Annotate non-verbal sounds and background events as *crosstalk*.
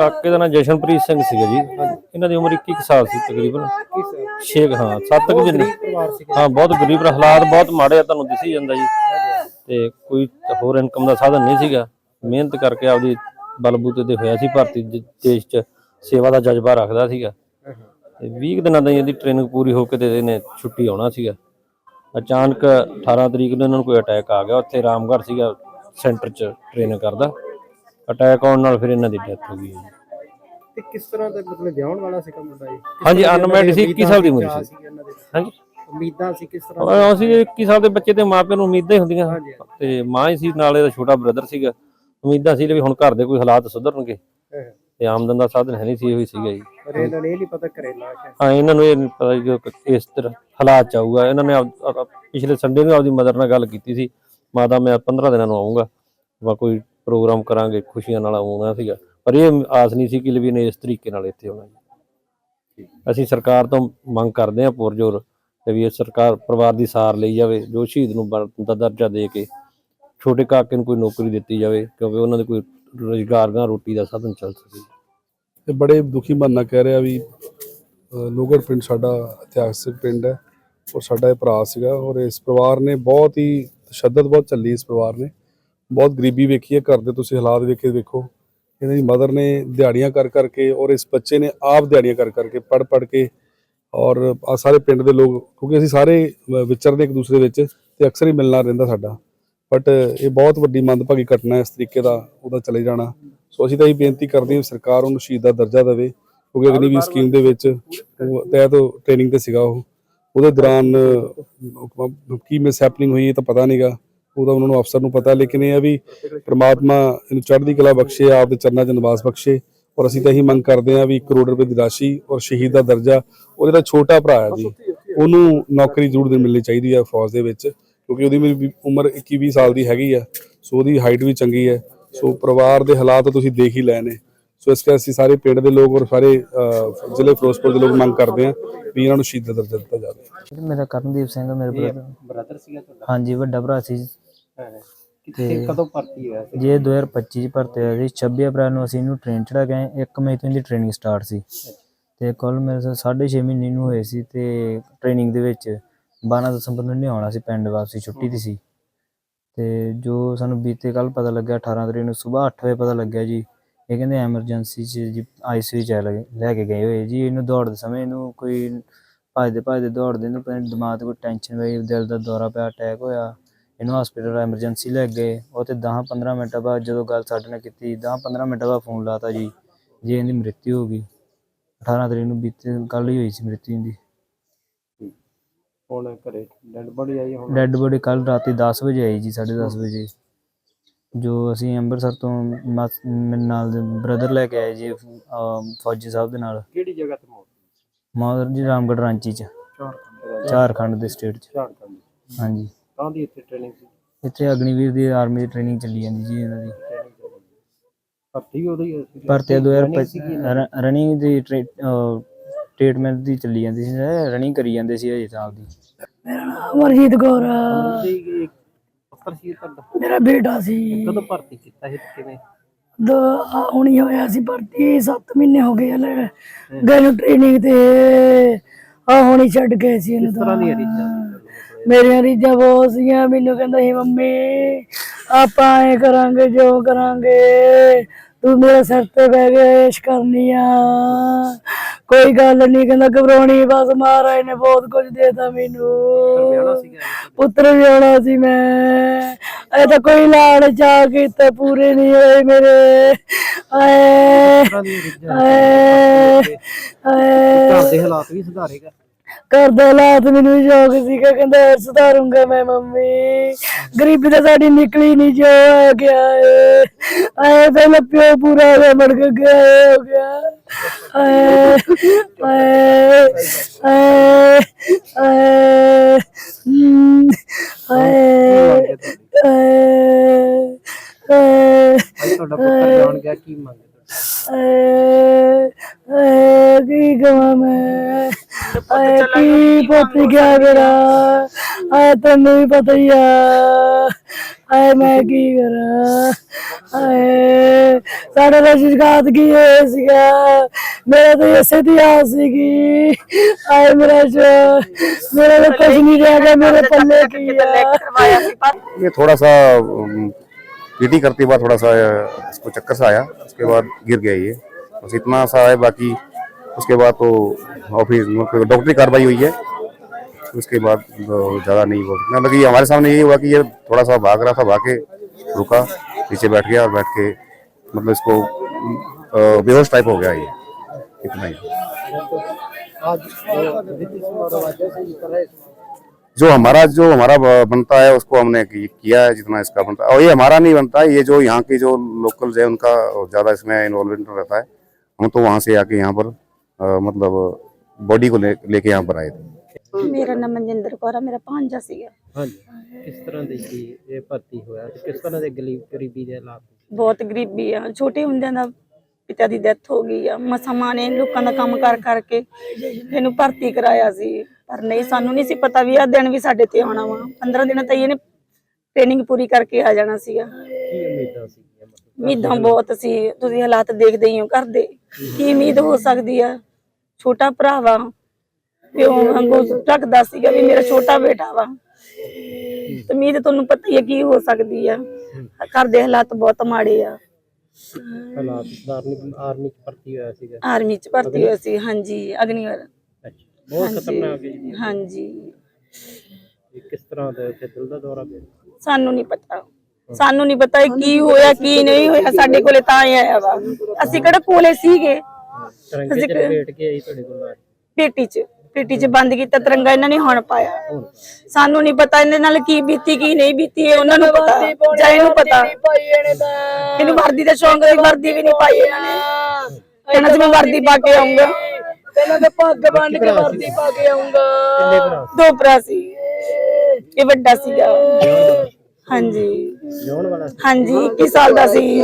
ਕਾਕੇ ਦਾ ਨਾਮ ਜਸ਼ਨਪ੍ਰੀਤ ਸਿੰਘ ਸੀਗਾ ਜੀ। ਇਹਨਾਂ ਦੀ ਉਮਰ 21 ਸਾਲ ਸੀ ਤਕਰੀਬਨ। 6 ਹਾਂ 7 ਕੁ ਜਿੰਨੇ। ਹਾਂ, ਬਹੁਤ ਗਰੀਬ ਹਾਲਾਤ ਬਹੁਤ ਮਾੜੇ ਆ, ਤੁਹਾਨੂੰ ਦਿਸੀ ਜਾਂਦਾ ਜੀ। ਤੇ ਕੋਈ ਹੋਰ ਇਨਕਮ ਦਾ ਸਾਧਨ ਨਹੀਂ ਸੀਗਾ। ਮਿਹਨਤ ਕਰਕੇ ਆਪਦੀ ਬਲਬੂਤੇ ਤੇ ਹੋਇਆ ਸੀ ਭਾਰਤੀ ਦੇਸ਼ 'ਚ। ਸੇਵਾ ਦਾ ਜਜ਼ਬਾ ਰੱਖਦਾ ਸੀਗਾ। ਤੇ 20 ਕੁ ਦਿਨਾਂ ਦਾ ਇਹਦੀ ਟ੍ਰੇਨਿੰਗ ਪੂਰੀ ਹੋ ਕੇ ਤੇ ਇਹਨੇ ਛੁੱਟੀ ਆਉਣਾ ਸੀਗਾ। ਅਚਾਨਕ 18 ਤਰੀਕ ਨੂੰ ਇਹਨਾਂ ਨੂੰ ਕੋਈ ਅਟੈਕ ਆ ਗਿਆ। ਉੱਥੇ ਰਾਮਗੜ੍ਹ ਸੀਗਾ ਸੈਂਟਰ 'ਚ ਟ੍ਰੇਨਿੰਗ ਕਰਦਾ। ਅਟੈਕ ਆਉਣ ਨਾਲ ਫਿਰ ਇਹਨਾਂ ਦੀ ਡੈਥ ਹੋ ਗਈ ਹੈ। ਜੀ। ਤੇ ਕਿਸ ਤਰ੍ਹਾਂ ਦਾ ਮਤਲਬ ਵਿਆਹਣ ਵਾਲਾ ਸੀ ਮੁੰਡਾ ਕਿਸ ਹਾਂਜੀ, ਤਰ੍ਹਾਂ ਦੀ unmarried ਸੀ, ਉਹਨਾਂ 21 ਸਾਲ ਦੀ ਉਮਰ ਸੀ। ਇਹਨਾਂ ਦੇ? ਹਾਂਜੀ। ਉਮੀਦਾਂ ਸੀ ਕਿਸ ਤਰ੍ਹਾਂ ਦੀਆਂ? ਅਹ ਅਸੀਂ 21 ਸਾਲ ਦੇ ਬੱਚੇ ਤੇ ਮਾਪਿਆਂ ਨੂੰ ਉਮੀਦਾਂ ਹੀ ਹੁੰਦੀਆਂ। ਹਾਂਜੀ ਤੇ ਮਾਂ ਹੀ ਸੀ ਨਾਲ ਇਹਦਾ ਛੋਟਾ ਬ੍ਰਦਰ ਸੀਗਾ। ਉਮੀਦਾਂ ਸੀ ਵੀ ਹੁਣ ਘਰ ਦੇ ਕੋਈ ਹਾਲਾਤ ਸੁਧਰਨਗੇ। ਹਾਂ। ਤੇ ਆਮਦਨ ਦਾ ਸਾਧਨ ਹੈ ਨਹੀਂ ਸੀ ਇਹੋ ਹੀ ਸੀਗਾ ਜੀ। ਪਰ ਇਹਨਾਂ ਨੇ ਇਹ ਨਹੀਂ ਪਤਾ ਕਰੇ ਲਾਸ਼ ਹੈ ਹਾਂ ਇਹਨਾਂ ਨੂੰ ਇਹ ਨਹੀਂ ਪਤਾ ਕਿ ਇਸ ਤਰ੍ਹਾਂ ਹਾਲਾਤ ਚ ਆਊਗਾ। ਇਹਨਾਂ ਨੇ ਆਪ- ਆਪ- ਪਿਛਲੇ ਸੰਡੇ ਨੂੰ ਆਪਦੀ ਮਦਰ ਨਾਲ ਗੱਲ ਕੀਤੀ ਸੀ। ਮਾਤਾ ਮੈਂ 15 ਦਿਨਾਂ ਨੂੰ ਆਉਂਗਾ ਵਾ ਕੋਈ ਪ੍ਰੋਗਰਾਮ ਕਰਾਂਗੇ ਖੁਸ਼ੀਆਂ ਨਾਲ ਆਉਣਾ ਸੀਗਾ। ਪਰ ਇਹ ਆਸ ਨਹੀਂ ਸੀ ਕਿ ਲਵੀ ਨੇ ਇਸ ਤਰੀਕੇ ਨਾਲ ਇੱਥੇ ਆਉਣਾ ਜੀ। ਅਸੀਂ ਸਰਕਾਰ ਤੋਂ ਮੰਗ ਕਰਦੇ ਹਾਂ ਪੁਰਜੋਰ ਤੇ ਵੀ ਇਹ ਸਰਕਾਰ ਪਰਿਵਾਰ ਦੀ ਸਾਰ ਲਈ ਜਾਵੇ ਜੋ ਸ਼ਹੀਦ ਨੂੰ ਬਰ- ਦਾ ਦਰਜਾ ਦੇ ਕੇ ਛੋਟੇ ਕਾਕੇ ਨੂੰ ਕੋਈ ਨੌਕਰੀ ਦਿੱਤੀ ਜਾਵੇ ਕਿਉਂਕਿ ਉਹਨਾਂ ਦੇ ਕੋਈ ਰੁਜ਼ਗਾਰ ਦਾ ਰੋਟੀ ਦਾ ਸਾਧਨ ਚੱਲ ਸਕੇ। ਤੇ ਬੜੇ ਦੁਖੀ ਮਨ ਨਾਲ ਕਹਿ ਰਿਹਾ ਵੀ ਅ, ਲੋਗੜ ਪਿੰਡ ਸਾਡਾ ਇਤਿਹਾਸਿਕ ਪਿੰਡ ਹੈ ਔਰ ਸਾਡਾ ਇਹ ਭਰਾ ਸੀਗਾ ਔਰ ਇਸ ਪਰਿਵਾਰ ਨੇ ਬਹੁਤ ਹੀ ਤਸ਼ੱਦਦ ਬਹੁਤ ਚੱਲੀ ਇਸ ਪਰਿਵਾਰ ਨੇ। ਬਹੁਤ ਗਰੀਬੀ ਵੇਖੀ ਹੈ, ਘਰ ਦੇ ਤੁਸੀਂ ਹਾਲਾਤ ਵੇਖੇ ਦੇਖੋ ਇਹਨਾਂ ਦੀ ਮਦਰ ਨੇ ਦਿਹਾੜੀਆਂ ਕਰ, ਕਰਕੇ ਔਰ ਇਸ ਬੱਚੇ ਨੇ ਆਪ ਦਿਹਾੜੀਆਂ ਕਰ, ਕਰਕੇ ਪੜ ਪੜ ਕੇ ਔਰ ਆ ਸਾਰੇ ਪਿੰਡ ਦੇ ਲੋਕ, ਕਿਉਂਕਿ ਅਸੀਂ ਸਾਰੇ ਵਿਚਰਦੇ ਇੱਕ ਦੂਸਰੇ ਵਿੱਚ ਤੇ ਅਕਸਰ ਹੀ ਮਿਲਣਾ ਰਹਿੰਦਾ ਸਾਡਾ। ਬਟ ਇਹ ਬਹੁਤ ਵੱਡੀ ਮੰਦਭਾਗੀ ਘਟਨਾ ਹੈ, ਇਸ ਤਰੀਕੇ ਦਾ ਉਹਦਾ ਚਲੇ ਜਾਣਾ। ਸੋ ਅਸੀਂ ਤਾਂ ਇਹ ਬੇਨਤੀ ਕਰਦੇ ਹਾਂ ਵੀ ਸਰਕਾਰ ਉਹਨੂੰ ਸ਼ਹੀਦ ਦਾ ਦਰਜਾ ਦੇਵੇ, ਕਿਉਂਕਿ ਅਗਨੀਵੀਰ ਸਕੀਮ ਦੇ ਵਿੱਚ ਉਹ ਤਹਿਤ ਟ੍ਰੇਨਿੰਗ ਤੇ ਸੀਗਾ ਉਹ। ਉਹਦੇ ਦੌਰਾਨ ਕੀ ਮਿਸ ਹੈਪਨਿੰਗ ਹੋਈ ਇਹ ਤਾਂ ਪਤਾ ਨਹੀਂਗਾ ਉਹਦਾ ਉਹਨਾਂ ਨੂੰ ਅਫਸਰ ਨੂੰ ਪਤਾ ਲੇਕਿਨ ਇਹ ਹੈ ਵੀ ਪ੍ਰਮਾਤਮਾ ਇਹਨੂੰ ਚੜ੍ਹਦੀ ਕਲਾ ਬਖਸ਼ੇ ਆਪ ਦੇ ਚਰਨਾਂ 'ਚ ਨਿਵਾਸ ਬਖਸ਼ੇ ਔਰ ਅਸੀਂ ਤਾਂ ਇਹੀ ਮੰਗ ਕਰਦੇ ਹਾਂ ਵੀ 1 ਕਰੋੜ ਰੁਪਏ ਦੀ ਰਾਸ਼ੀ ਔਰ ਸ਼ਹੀਦ ਦਾ ਦਰਜਾ ਉਹਦੇ ਦਾ ਛੋਟਾ ਭਰਾ ਹੈ ਜੀ। ਉਹਨੂੰ ਨੌਕਰੀ ਜ਼ਰੂਰ ਦੇ ਮਿਲਣੀ ਚਾਹੀਦੀ ਹੈ ਫੌਜ ਦੇ ਵਿੱਚ ਕਿਉਂਕਿ ਉਹਦੀ ਮੇਰੀ ਉਮਰ 21 20 ਸਾਲ ਦੀ ਹੈਗੀ ਆ ਸੋ ਉਹਦੀ ਹਾਈਟ ਵੀ ਚੰਗੀ ਹੈ ਸੋ ਪਰਿਵਾਰ ਦੇ ਹਾਲਾਤ ਤੁਸੀਂ ਦੇਖ ਹੀ ਲਏ ਨੇ। ਸੋ ਇਸ ਕਰਕੇ ਅਸੀਂ ਸਾਰੇ ਪਿੰਡ ਦੇ ਲੋਕ ਔਰ ਸਾਰੇ ਜ਼ਿਲ੍ਹੇ ਫਿਰੋਜ਼ਪੁਰ ਦੇ ਲੋਕ ਮੰਗ ਕਰਦੇ ਹਾਂ ਵੀ ਇਹਨਾਂ ਨੂੰ ਸ਼ਹੀਦ ਦਾ ਦਰਜਾ ਦਿੱਤਾ ਜਾਵੇ। ਮੇਰਾ ਕਰਨਦੀਪ ਸਿੰਘ ਆ, ਮੇਰੇ ਬ੍ਰਦਰ ਬ੍ਰਦਰ ਸੀਗਾ ਤੁਹਾਡਾ? ਹਾਂਜੀ ਵੱਡਾ ਭਰਾ ਸੀ। ਕਿੱਥੇ ਕਦੋਂ ਭਰਤੀ ਹੋਇਆ ਸੀ? ਜੇ 2025 ਚ ਭਰਤੀ ਹੋਇਆ ਸੀ 26 ਅਪ੍ਰੈਲ ਨੂੰ ਅਸੀਂ ਇਹਨੂੰ ਟ੍ਰੇਨ ਚੜਾ ਗਏ 1 ਮਈ ਤੋਂ ਇਹਦੀ ਟ੍ਰੇਨਿੰਗ ਸਟਾਰਟ ਸੀ। ਤੇ ਕੱਲ ਮੇਰੇ 6.5 ਮਹੀਨੇ ਨੂੰ ਹੋਏ ਸੀ ਤੇ ਟ੍ਰੇਨਿੰਗ ਦੇ ਵਿੱਚ 12 ਦਸੰਬਰ ਨੂੰ ਨਹੀਂ ਆਉਣਾ ਸੀ ਪਿੰਡ ਵਾਪਸੀ ਛੁੱਟੀ ਦੀ ਸੀ। ਤੇ ਜੋ ਸਾਨੂੰ ਬੀਤੇ ਕੱਲ ਪਤਾ ਲੱਗਿਆ 18 ਤਰੀਕ ਨੂੰ ਸਵੇਰ 8 ਵਜੇ ਪਤਾ ਲੱਗਿਆ ਜੀ ਇਹ ਕਹਿੰਦੇ ਐਮਰਜੈਂਸੀ ਚ ਜੀ ਆਈਸੀਯੂ ਚ ਲੈ ਲੈ ਕੇ ਗਏ ਹੋਏ ਜੀ ਇਹਨੂੰ ਦੌੜਦੇ ਸਮੇਂ ਇਹਨੂੰ ਕੋਈ ਭੱਜਦੇ ਭੱਜਦੇ ਦੌੜਦੇ ਨੂੰ ਪਤਾ ਨੀ ਦਿਮਾਗ ਤੇ ਕੋਈ ਟੈਨਸ਼ਨ ਪਈ ਦਿਲ ਦਾ ਦੌਰਾ ਪਿਆ ਅਟੈਕ ਹੋਇਆ। ਇਹਨੂੰ ਹਸਪੀਟਲ ਐਮਰਜੈਂਸੀ ਲੈ ਗਏ। ਉਹ ਤੇ 10 15 ਮਿੰਟਾਂ ਬਾਅਦ ਜਦੋਂ ਗੱਲ ਸਾਡੇ ਨਾਲ ਕੀਤੀ 10 15 ਮਿੰਟਾਂ ਬਾਅਦ ਫੋਨ ਲਾਤਾ ਜੀ। ਜੀ ਇਹਦੀ ਮ੍ਰਿਤਿੂ ਹੋ ਗਈ। 18 ਤਰੀਕ ਨੂੰ ਬੀਤੇ ਕੱਲ ਹੀ ਹੋਈ ਸੀ ਮ੍ਰਿਤਿੂ ਦੀ ਹੁਣ ਘਰੇ ਡੈਡ ਬੋਡੀ ਆਈ ਹੁਣ? ਡੈੱਡ ਬੋਡੀ ਕੱਲ ਰਾਤੀ 10 ਵਜੇ ਆਈ ਜੀ 10:30 ਵਜੇ। ਜੋ ਅਸੀਂ ਅੰਮ੍ਰਿਤਸਰ ਤੋਂ ਮਸ- ਮੇਰੇ ਨਾਲ ਦੇ ਬ੍ਰਦਰ ਲੈ ਕੇ ਆਏ ਜੀ ਅਹ ਫੌਜੀ ਸਾਹਿਬ ਦੇ ਨਾਲ। ਕਿਹੜੀ ਜਗ੍ਹਾ ਤੇ ਮੌਤ ਮਾਦਰ ਜੀ ਰਾਮਗੜ੍ਹ ਰਾਂਚੀ ਚ। ਝਾਰਖੰਡ। ਝਾਰਖੰਡ ਦੇ ਸਟੇਟ ਚ। ਝਾਰਖੰਡ। ਹਾਂਜੀ। ਤਾਂ ਦੀ ਇੱਥੇ ਟ੍ਰੇਨਿੰਗ ਸੀ? ਇੱਥੇ ਅਗਨੀਵੀਰ ਦੀ ਆਰਮੀ ਦੀ ਟ੍ਰੇਨਿੰਗ ਚੱਲੀ ਜਾਂਦੀ ਜੀ ਇਹਨਾਂ ਦੀ। ਭਰਤੀ ਉਹਦੀ ਸੀ। ਭਰਤੀ 2025 ਸੀਗੀ ਰਨਿੰਗ ਦੀ। ਟ੍ਰੀਟਮੈਂਟ ਦੀ ਚੱਲੀ ਜਾਂਦੀ ਸੀ ਰਨਿੰਗ ਕਰੀ ਜਾਂਦੇ ਸੀ ਅਜੇ ਸਾਲ ਦੀ ਮੇਰਾ ਨਾਮ ਅਮਰਜੀਤ ਕੌਰ ਆ। ਸੀ ਕਿ ਇੱਕ ਅਫਸਰ ਸੀ ਤੁਹਾਡਾ? ਮੇਰਾ ਬੇਟਾ ਸੀ। ਕਦੋਂ ਭਰਤੀ ਕੀਤਾ ਸੀ ਤੇ ਕਿਵੇਂ? ਦੋ ਆ ਹੁਣੀ ਹੋਇਆ ਸੀ ਭਰਤੀ 7 ਮਹੀਨੇ ਹੋ ਗਏ ਹਲੇ। ਗਏ ਨੂੰ ਟ੍ਰੇਨਿੰਗ ਤੇ। ਆ ਹੁਣੀ ਛੱਡ ਗਏ ਸੀ ਇਹਨੂੰ ਕਿਸ ਤਰ੍ਹਾਂ ਦੀਆਂ ਤਾਂ। ਰੀਝਾਂ ਮੇਰੀਆਂ ਰੀਝਾਂ ਬਹੁਤ ਸੀਗੀਆਂ। ਮੈਨੂੰ ਕਹਿੰਦਾ ਸੀ ਮੰਮੀ ਆਪਾਂ ਐ ਕਰਾਂਗੇ ਜੋ ਕਰਾਂਗੇ ਤੂੰ ਮੇਰੇ ਸਿਰ ਤੇ ਬਹਿ ਕੇ ਇਸ਼ ਕਰਨੀ ਆ। ਕੋਈ ਗੱਲ ਨਹੀਂ ਕਹਿੰਦਾ ਘਬਰਾਉਣੀ ਬਸ ਮਹਾਰਾਜ ਨੇ ਬਹੁਤ ਕੁਝ ਦੇਤਾ ਮੈਨੂੰ? ਪੁੱਤਰ ਵੀ ਆਉਣਾ ਸੀ ਮੈਂ। ਇਹ ਤਾਂ ਕੋਈ ਲਾੜ ਚਾ ਕੀਤੇ ਪੂਰੇ ਨਹੀਂ ਹੋਏ ਮੇਰੇ। ਆਏ ਆਏ ਆਏ। ਘਰ ਦੇ ਹਾਲਾਤ ਵੀ ਸੁਧਾਰੇਗਾ। ਘਰ ਦਾ ਹਾਲਾਤ ਮੈਨੂੰ ਸ਼ੌਕ ਸੀਗਾ ਕਹਿੰਦਾ ਹੋਰ ਸੁਧਾਰੂੰਗਾ ਮੈਂ ਮੰਮੀ। ਗਰੀਬੀ ਤਾਂ ਸਾਡੀ ਨਿਕਲੀ ਨਹੀਂ, ਜੋ ਆ ਗਿਆ ਏ। ਆਏ ਪਹਿਲਾਂ ਪਿਓ ਪੂਰਾ ਹੋ ਮੜ ਕੇ ਗਿਆ ਹੋ ਗਿਆ। ਆਏ ਆਏ। ये क्या करा? आए तेन तो भी पता ही आए मैं *laughs* की करा? आए साढ़े रजनीकांत की ये मेरा तो ये इतिहास सीगी आए मेरा जो मेरा तो कुछ नहीं रह गया मेरे पल्ले की ये थोड़ा सा पीटी करते बाद थोड़ा सा इसको चक्कर सा आया। उसके बाद गिर गया ये। बस इतना सा है बाकी उसके बाद तो ऑफ़िस डॉक्टरी कार्रवाई हुई है। उसके बाद तो ज़्यादा नहीं बोल सकते। बाकी हमारे सामने यही हुआ कि ये थोड़ा सा भाग रहा था भाग के रुका पीछे बैठ गया और बैठ के मतलब इसको बेहोश टाइप हो गया ये। इतना ही। जो हमारा जो हमारा बनता है उसको हमने किया है जितना इसका बनता है। और ये हमारा नहीं बनता है ये जो यहाँ के जो लोकल्स है उनका ज़्यादा इसमें इन्वॉल्वमेंट रहता है। हम तो वहाँ से आके यहाँ पर अ, मतलब बॉडी को ले लेके यहाँ पर आए थे। ਮੇਰਾ ਨਾਮ ਮਨਜਿੰਦਰ ਕੌਰ ਆ ਮੇਰਾ ਭਾਂਜਾ ਸੀਗਾ। ਹਾਂਜੀ। ਕਿਸ ਤਰ੍ਹਾਂ ਦੀ ਸੀ ਇਹ ਭਰਤੀ ਹੋਇਆ ਤੇ ਕਿਸ ਤਰ੍ਹਾਂ ਦੇ ਗਰੀਬ ਗਰੀਬੀ ਦੇ ਹਾਲਾਤ ਬਹੁਤ ਗਰੀਬੀ ਆ। ਛੋਟੇ ਹੁੰਦਿਆਂ ਦਾ ਪਿਤਾ ਦੀ ਡੈਥ ਹੋ ਗਈ ਆ। ਮਸਾਂ ਮਾਂ ਨੇ ਲੋਕਾਂ ਦਾ ਕੰਮ ਕਰ ਕਰਕੇ ਇਹਨੂੰ ਭਰਤੀ ਕਰਾਇਆ ਸੀ। ਪਰ ਨਹੀਂ ਸਾਨੂੰ ਨਹੀਂ ਸੀ ਪਤਾ ਵੀ ਆ ਦਿਨ ਵੀ ਸਾਡੇ ਤੇ ਆਉਣਾ ਵਾ। 15 ਦਿਨਾਂ ਤੱਕ ਇਹਨੇ ਟ੍ਰੇਨਿੰਗ ਪੂਰੀ ਕਰਕੇ ਆ ਜਾਣਾ ਸੀਗਾ। ਕੀ ਉਮੀਦਾਂ ਸੀ ਉਮੀਦਾਂ ਬਹੁਤ ਸੀ। ਤੁਸੀਂ ਹਾਲਾਤ ਦੇਖਦੇ ਹੀ ਹੋ ਘਰ ਦੇ। ਕੀ ਉਮੀਦ ਹੋ ਸਕਦੀ ਆ? ਛੋਟਾ ਭਰਾ ਵਾ। ਪਿਓ ਵਾਂਗੂ ਰੱਖਦਾ ਸੀਗਾ ਵੀ ਮੇਰਾ ਛੋਟਾ ਬੇਟਾ ਵਾ। ਤੇ ਤੁਹਾਨੂੰ ਪਤਾ ਹੀ ਹੈ ਕੀ ਹੋ ਸਕਦੀ ਆ। ਘਰ ਦੇ ਹਾਲਾਤ ਬਹੁਤ ਮਾੜੇ ਆ। ਹਾਲਾਤ ਆਰਮੀ ਆਰਮੀ ਚ ਭਰਤੀ ਹੋਇਆ ਸੀਗਾ। ਆਰਮੀ ਚ ਭਰਤੀ ਹੋਇਆ ਸੀ ਹਾਂਜੀ ਅਗਨੀਵਰ। ਬਹੁਤ ਖਤਰਨਾਕ ਹੈ ਜੀ। ਹਾਂਜੀ। ਇਹ ਕਿਸ ਤਰ੍ਹਾਂ ਦਾ ਉੱਥੇ ਦਿਲ ਦਾ ਦੌਰਾ ਪਿਆ? ਸਾਨੂੰ ਨਹੀਂ ਪਤਾ। ਸਾਨੂੰ ਨਹੀਂ ਪਤਾ ਕੀ ਹੋਇਆ ਕੀ ਨਹੀਂ ਹੋਇਆ ਸਾਡੇ ਕੋਲੇ ਤਾਂ ਹੀ ਆਇਆ ਵਾ। ਅਸੀਂ ਕਿਹੜਾ ਕੋਲੇ ਸੀਗੇ? ਚ ਲਪੇਟ ਕੇ ਆਈ ਤੁਹਾਡੇ ਕੋਲ ਪੇਟੀ ਚ। ਪੇਟੀ ਚ ਬੰਦ ਕੀਤਾ ਤਿਰੰਗਾ ਇਹਨਾਂ ਨੇ ਹੁਣ ਪਾਇਆ। ਸਾਨੂੰ ਨਹੀਂ ਪਤਾ ਇਹਦੇ ਨਾਲ ਕੀ ਬੀਤੀ ਕੀ ਨਹੀਂ ਬੀਤੀ ਇਹ ਉਹਨਾਂ ਨੂੰ ਪਤਾ। ਜਾਂ ਇਹਨੂੰ ਪਤਾ। ਇਹਨੇ ਇਹਨੂੰ ਵਰਦੀ ਦਾ ਸ਼ੌਂਕ ਸੀ ਵਰਦੀ ਵੀ ਨਹੀਂ ਪਾਈ ਇਹਨਾਂ ਨੇ। ਕਹਿੰਦਾ ਮੈਂ ਵਰਦੀ ਪਾ ਕੇ ਆਉਂਗਾ ਪਹਿਲਾਂ ਤਾਂ ਪੱਗ ਬੰਨ ਕੇ ਵਰਦੀ ਪਾ ਕੇ ਆਉਂਗਾ ਦੋ ਭਰਾ ਸੀ। ਇਹ ਵੱਡਾ ਸੀਗਾ। ਹਾਂਜੀ। ਸੀ? ਹਾਂਜੀ 21 ਸਾਲ ਦਾ ਸੀ।